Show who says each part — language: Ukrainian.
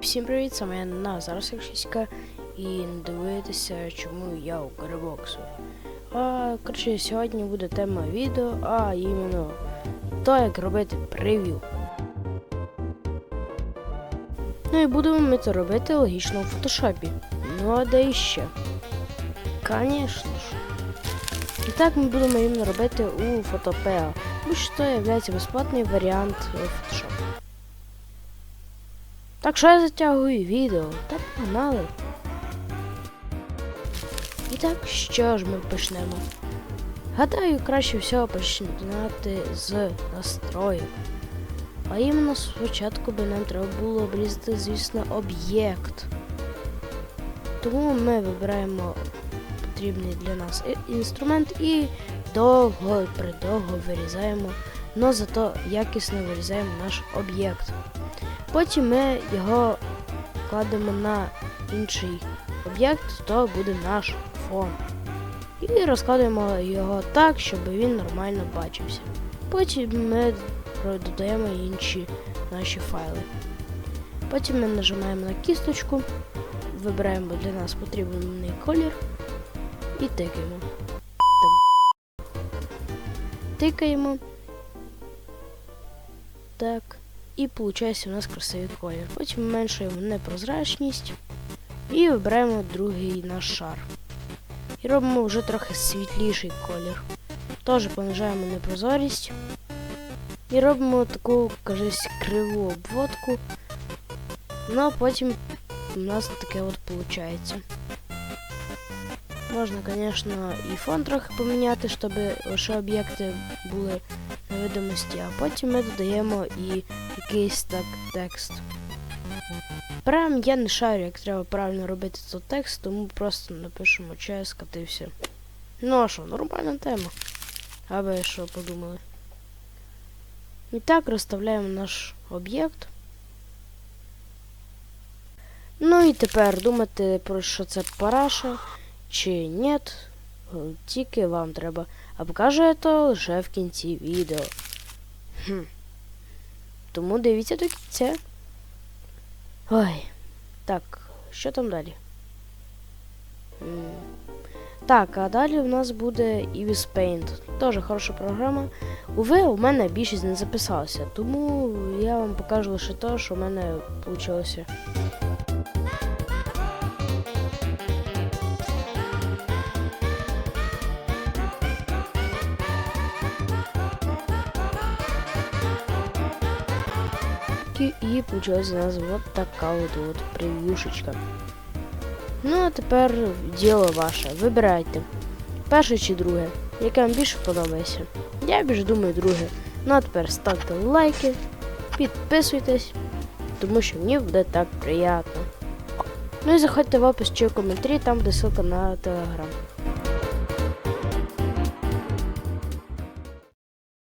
Speaker 1: Всім привіт, саме я Назар Сексіська і не дивитися, чому я у Карабоксу. А, коротше, сьогодні буде тема відео, а іменно то, як робити прев'ю. Ну і будемо ми це робити логічно у фотошопі. Ну а де іще? Звісно ж. І так ми будемо іменно робити у Photopea, бо що є безплатний варіант е, фотошопу. Так що я затягую відео. Та погнали. І так, що ж ми почнемо? Гадаю, краще всього починати з настрою. А іменно спочатку би нам треба було обрізати, звісно, об'єкт. Тому ми вибираємо потрібний для нас інструмент і довго придовго вирізаємо, але зато якісно вирізаємо наш об'єкт. Потім ми його кладемо на інший об'єкт, то буде наш фон. І розкладаємо його так, щоб він нормально бачився. Потім ми додаємо інші наші файли. Потім ми нажимаємо на кісточку, вибираємо для нас потрібний колір і тикаємо. Тикаємо. Так. І виходить у нас красивий колір. Потім зменшуємо непрозрачність і вибираємо другий наш шар. І робимо вже трохи світліший колір. Теж понижаємо непрозорість. І робимо таку, кажись, криву обводку. Ну а потім у нас таке от виходить. Можна, звісно, і фон трохи поміняти, щоб лише об'єкти були на видимості, а потім ми додаємо і якийсь так текст. Прям я не шарю, як треба правильно робити цей текст, тому просто напишемо чай, скатився. Ну а що, нормальна тема. А ви що подумали? І так розставляємо наш об'єкт. Ну і тепер думати про що це параша чи ні, тільки вам треба. А покажу я то лише в кінці відео. Хм. Тому дивіться до кінця. Ой. Так, що там далі? Так, а далі в нас буде Evis Paint. Теж хороша програма. Уве, у мене більшість не записалася, тому я вам покажу лише те, що в мене вийшло. І, і получилась у нас вот така от, от прев'юшечка. Ну, а тепер діло ваше. Вибирайте. Перше чи друге. Яке вам більше подобається. Я більше думаю друге. Ну а тепер ставте лайки, підписуйтесь, тому що мені буде так приємно. Ну і заходьте в опис чи в коментарі, там буде ссылка на телеграм.